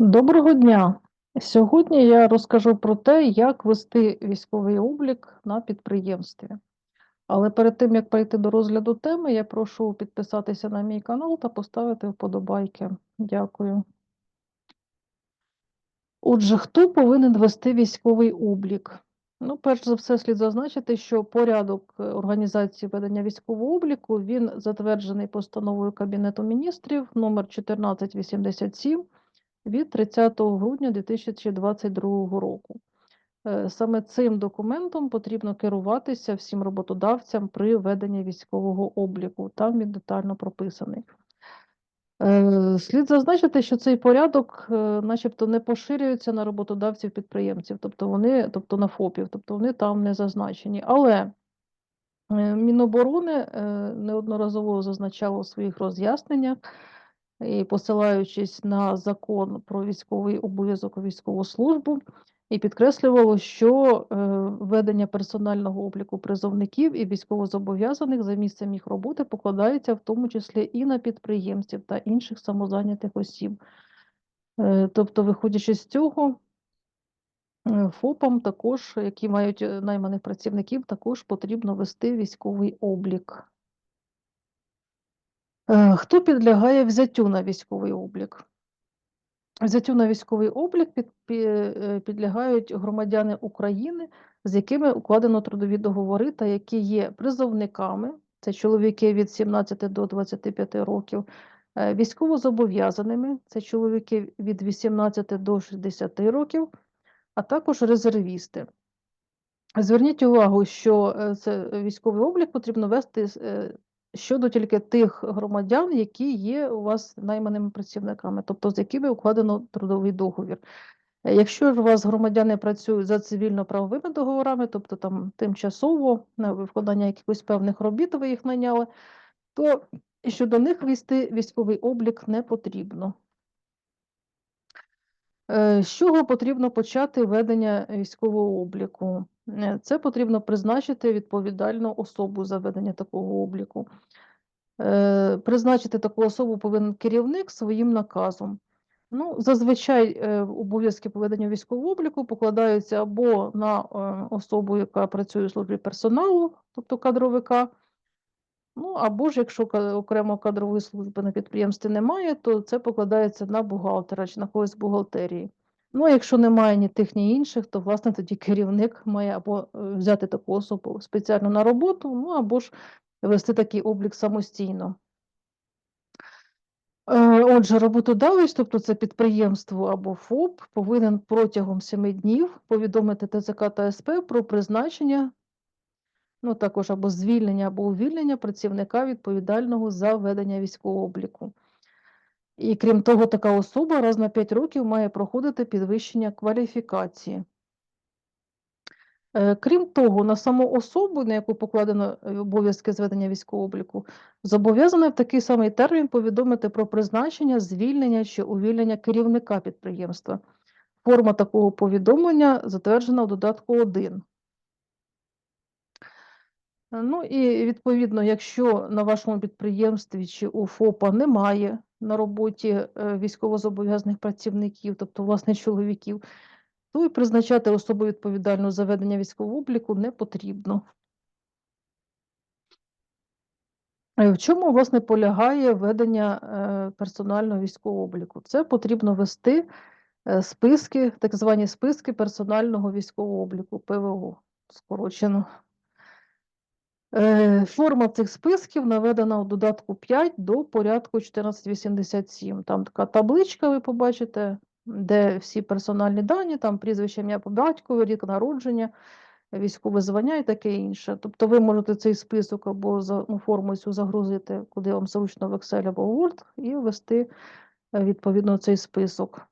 Доброго дня! Сьогодні я розкажу про те, як вести військовий облік на підприємстві. Але перед тим, як перейти до розгляду теми, я прошу підписатися на мій канал та поставити вподобайки. Дякую. Отже, хто повинен вести військовий облік? Ну, перш за все, слід зазначити, що порядок е, організації ведення військового обліку він затверджений постановою Кабінету міністрів номер 1487 від 30 грудня 2022 року. Е, Саме цим документом потрібно керуватися всім роботодавцям при веденні військового обліку. Там він детально прописаний. Е, Слід зазначити, що цей порядок, е, начебто, не поширюється на роботодавців-підприємців, тобто вони, тобто на ФОПів, тобто вони там не зазначені. Але Міноборони неодноразово зазначало у своїх роз'ясненнях, і посилаючись на закон про військовий обов'язок військову службу, і підкреслювало, що е, ведення персонального обліку призовників і військовозобов'язаних за місцем їх роботи покладається в тому числі і на підприємців та інших самозайнятих осіб. Е, Тобто, виходячи з цього, е, ФОПам також, які мають найманих працівників, також потрібно вести військовий облік. Е, Хто підлягає взяттю на військовий облік? Взяттю на військовий облік під, е, підлягають громадяни України, з якими укладено трудові договори та які є призовниками, це чоловіки від 17 до 25 років, е, військовозобов'язаними, це чоловіки від 18 до 60 років, а також резервісти. Зверніть увагу, що це військовий облік потрібно вести щодо тільки тих громадян, які є у вас найманими працівниками, тобто з якими укладено трудовий договір. Е, Якщо ж у вас громадяни працюють за цивільно-правовими договорами, тобто там тимчасово на виконання якихось певних робіт ви їх найняли, то щодо них вести військовий облік не потрібно. Е, З чого потрібно почати ведення військового обліку? Е, Це потрібно призначити відповідальну особу за ведення такого обліку. Е, Призначити таку особу повинен керівник своїм наказом. Ну, зазвичай обов'язки по веденню військового обліку покладаються або на особу, яка працює у службі персоналу, тобто кадровика, Ну, або ж якщо окремо кадрової служби на підприємстві немає, то це покладається на бухгалтера чи на когось з бухгалтерії. Ну, а якщо немає ні тих, ні інших, то власне тоді керівник має або е, взяти таку особу спеціально на роботу, ну або ж вести такий облік самостійно. Е, Отже, роботодавець, тобто це підприємство або ФОП, повинен протягом 7 днів повідомити ТЦК та СП про призначення ну також або звільнення, або увільнення працівника відповідального за ведення військового обліку. І крім того, така особа раз на 5 років має проходити підвищення кваліфікації. Е, Крім того, на саму особу, на яку покладено е, обов'язки зведення військового обліку, зобов'язана в такий самий термін повідомити про призначення, звільнення чи увільнення керівника підприємства. Форма такого повідомлення затверджена в додатку 1. Е, Ну і відповідно, якщо на вашому підприємстві чи у ФОПа немає на роботі е, військовозобов'язаних працівників, тобто власне чоловіків, то і призначати особу відповідальну за ведення військового обліку не потрібно. Е, В чому, власне, полягає ведення персонального військового обліку? Це потрібно вести списки, так звані списки персонального військового обліку, ПВО, скорочено. Е, Форма цих списків наведена у додатку 5 до порядку 1487. Там така табличка, ви побачите, де всі персональні дані, там прізвище, ім'я по батькові, рік народження, військове звання і таке інше. Тобто ви можете цей список або за, ну, форму цю загрузити, куди вам зручно в Excel або Word, і ввести е, відповідно цей список.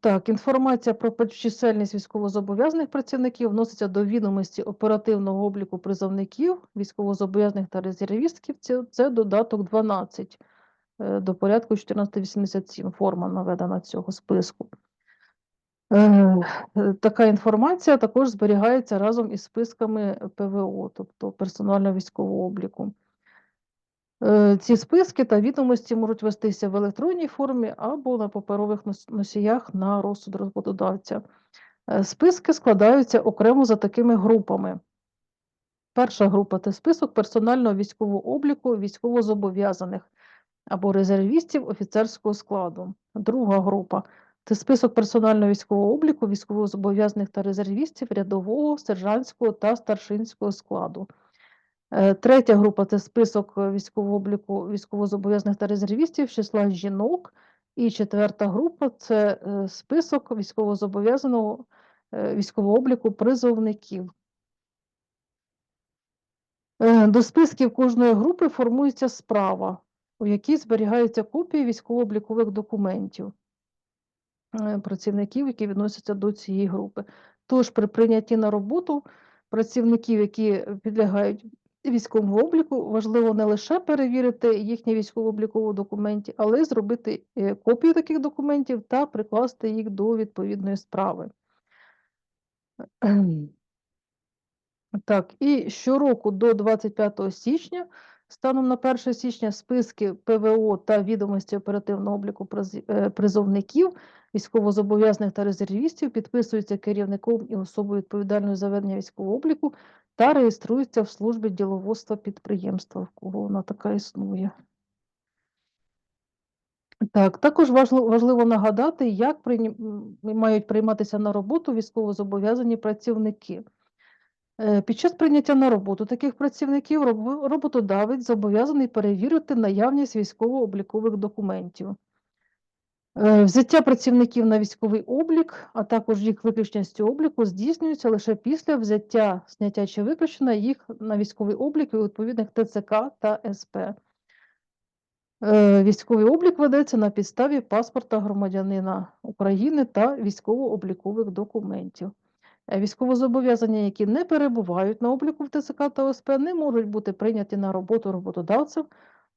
Так, інформація про чисельність військовозобов'язаних працівників вноситься до відомості оперативного обліку призовників, військовозобов'язаних та резервістків. Це, це додаток 12 е, до порядку 1487, форма наведена цього списку. Е, е, Така інформація також зберігається разом із списками ПВО, тобто персонального військового обліку. Е, Ці списки та відомості можуть вестися в електронній формі або на паперових носіях на розсуд роботодавця. Е, Списки складаються окремо за такими групами. Перша група це список персонального військового обліку військовозобов'язаних або резервістів офіцерського складу. Друга група це список персонального військового обліку військовозобов'язаних та резервістів рядового, сержантського та старшинського складу. Е, Третя група це список е, військового обліку військовозобов'язаних та резервістів числа жінок. І четверта група це е, список військовозобов'язаного військового обліку призовників. До списків кожної групи формується справа, у якій зберігаються копії військово-облікових документів працівників, які відносяться до цієї групи. Тож при прийнятті на роботу працівників, які підлягають військовому обліку, важливо не лише перевірити їхні військово-облікові документи, але й зробити е, копію таких документів та прикласти їх до відповідної справи. Так, і щороку до 25 січня, станом на 1 січня, списки ПВО та відомості оперативного обліку е, призовників, військовозобов'язаних та резервістів підписуються керівником і особою відповідальною за ведення військового обліку та реєструються в службі діловодства підприємства, в кого вона така існує. Так, також важливо, нагадати, як мають прийматися на роботу військовозобов'язані працівники. Е, Під час прийняття на роботу таких працівників роботодавець зобов'язаний перевірити наявність військово-облікових документів. Е, Взяття працівників на військовий облік, а також їх виключення з цього обліку здійснюється лише після взяття, зняття чи виключення їх на військовий облік у відповідних ТЦК та СП. Е, Військовий облік ведеться на підставі паспорта громадянина України та військово-облікових документів. Е, Військовозобов'язані, які не перебувають на обліку в ТЦК та ОСП, не можуть бути прийняті на роботу роботодавцем,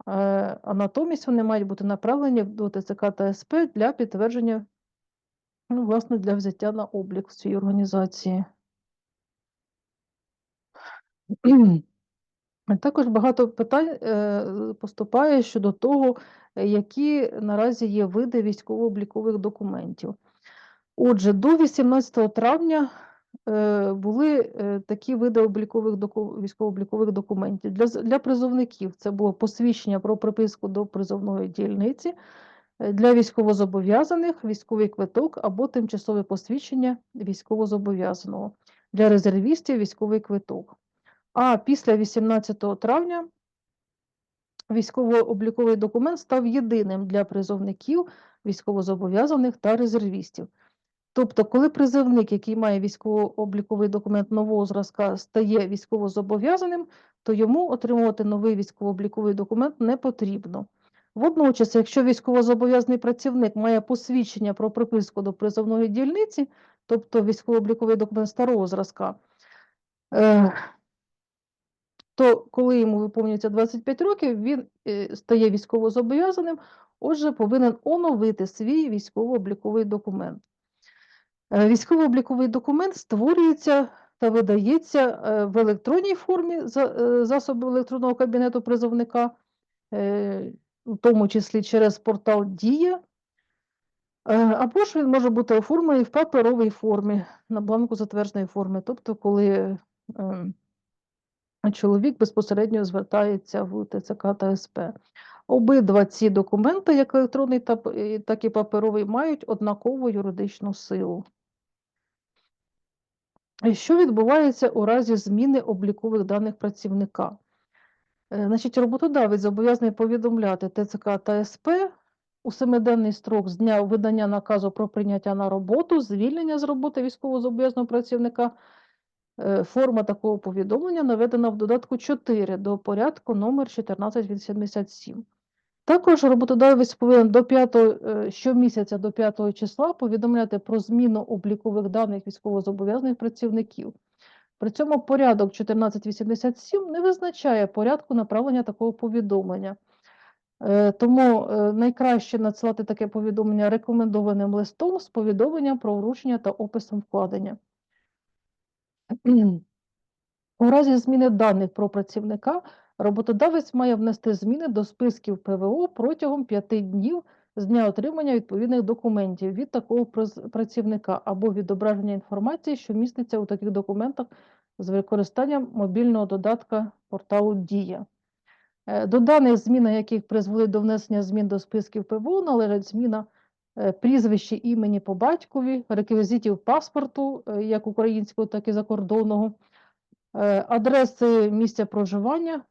а натомість вони мають бути направлені до ТЦК та СП для підтвердження, ну, власне, для взяття на облік в цій організації. Також багато питань е, поступає щодо того, е, які наразі є види військово-облікових документів. Отже, до 18 травня е, були е, такі види облікових військово-облікових документів. Для, для призовників це було посвідчення про приписку до призовної дільниці, е, для військовозобов'язаних військовий квиток або тимчасове посвідчення військовозобов'язаного, для резервістів військовий квиток. А після 18 травня військово-обліковий документ став єдиним для призовників, військовозобов'язаних та резервістів. Тобто, коли призовник, який має військово-обліковий документ нового зразка, стає військовозобов'язаним, то йому отримувати новий військово-обліковий документ не потрібно. Водночас, якщо військовозобов'язаний працівник має посвідчення про приписку до призовної дільниці, тобто військово-обліковий документ старого зразка, е, то коли йому виповнюється 25 років, він е, стає військовозобов'язаним, отже, повинен оновити свій військово-обліковий документ. Е, Військово-обліковий документ створюється та видається е, в електронній формі е, засоби електронного кабінету призовника, в тому числі через портал Дія. Або ж він може бути оформлений в паперовій формі, на бланку затвердженої форми, тобто, коли чоловік безпосередньо звертається в ТЦК та СП. Обидва ці документи, як електронний, так і паперовий, мають однакову юридичну силу. Що відбувається у разі зміни облікових даних працівника? Е, Значить, роботодавець зобов'язаний повідомляти ТЦК та СП у семиденний строк з дня видання наказу про прийняття на роботу, звільнення з роботи військовозобов'язаного працівника. Е, Форма такого повідомлення наведена в додатку 4 до порядку номер 1487. Також роботодавець повинен до 5, е, щомісяця до 5 числа повідомляти про зміну облікових даних військовозобов'язаних працівників. При цьому порядок 1487 не визначає порядку направлення такого повідомлення. Е, Тому е, найкраще надсилати таке повідомлення рекомендованим листом з повідомленням про вручення та описом вкладення. У разі зміни даних про працівника роботодавець має внести зміни до списків ПВО протягом 5 днів з дня отримання відповідних документів від такого працівника або відображення інформації, що міститься у таких документах з використанням мобільного додатка порталу Дія. Е, До даних змін, яких призвели до внесення змін до списків ПВО, належать зміна е, прізвища імені по батькові, реквізитів паспорту, е, як українського, так і закордонного, адреси місця проживання,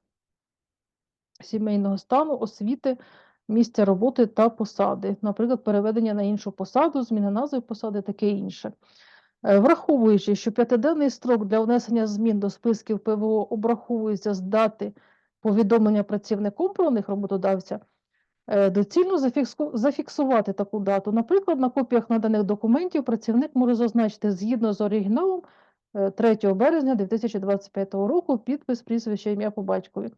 сімейного стану, освіти, місця роботи та посади, наприклад, переведення на іншу посаду, зміна назви посади, таке інше. Е, Враховуючи, що п'ятиденний строк для внесення змін до списків ПВО обраховується з дати повідомлення працівником про них роботодавця, е, доцільно зафіксувати таку дату. Наприклад, на копіях наданих документів працівник може зазначити згідно з оригіналом е, 3 березня 2025 року підпис прізвище ім'я по батькові.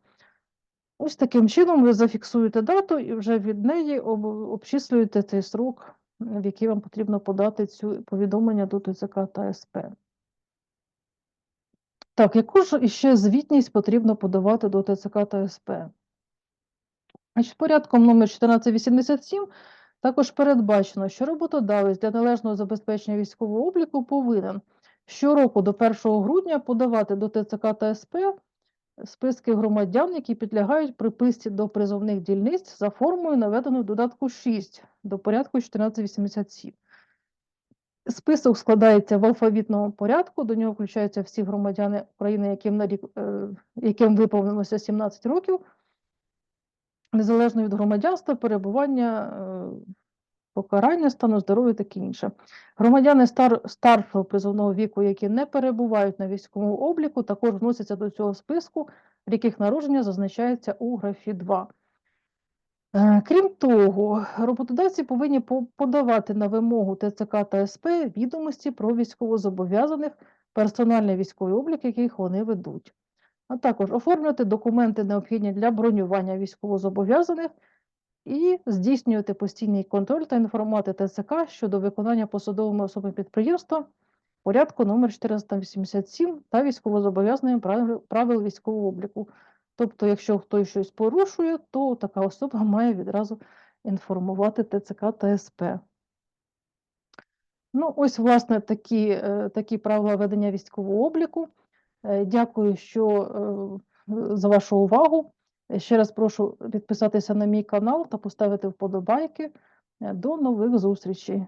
Ось таким чином ви зафіксуєте дату і вже від неї об- обчислюєте цей срок, в який вам потрібно подати цю повідомлення до ТЦК та СП. Так, яку ж іще звітність потрібно подавати до ТЦК та СП? Значить, порядком номер 1487 також передбачено, що роботодавець для належного забезпечення військового обліку повинен щороку до 1 грудня подавати до ТЦК та СП списки громадян, які підлягають приписці до призовних дільниць за формою, наведеною додатку 6 до порядку 1487. Список складається в алфавітному порядку, до нього включаються всі громадяни України, яким, на рік, е, яким виповнилося 17 років, незалежно від громадянства, перебування, е, покарання, стану здоров'я таке інше. Громадяни стар, старшого призовного віку, які не перебувають на військовому обліку, також вносяться до цього списку, рік їх народження зазначається у графі 2. Е, Крім того, роботодавці повинні подавати на вимогу ТЦК та СП відомості про військовозобов'язаних, персональний військовий облік, яких вони ведуть, а також оформлювати документи, необхідні для бронювання військовозобов'язаних, і здійснювати постійний контроль та інформувати ТЦК щодо виконання посадовими особами підприємства порядку номер 487 та військовозобов'язаними правил, правил військового обліку. Тобто, якщо хтось щось порушує, то така особа має відразу інформувати ТЦК та СП. Ну, ось, власне, такі, е, такі правила ведення військового обліку. Е, Дякую, що е, за вашу увагу. Ще раз прошу підписатися на мій канал та поставити вподобайки. До нових зустрічей.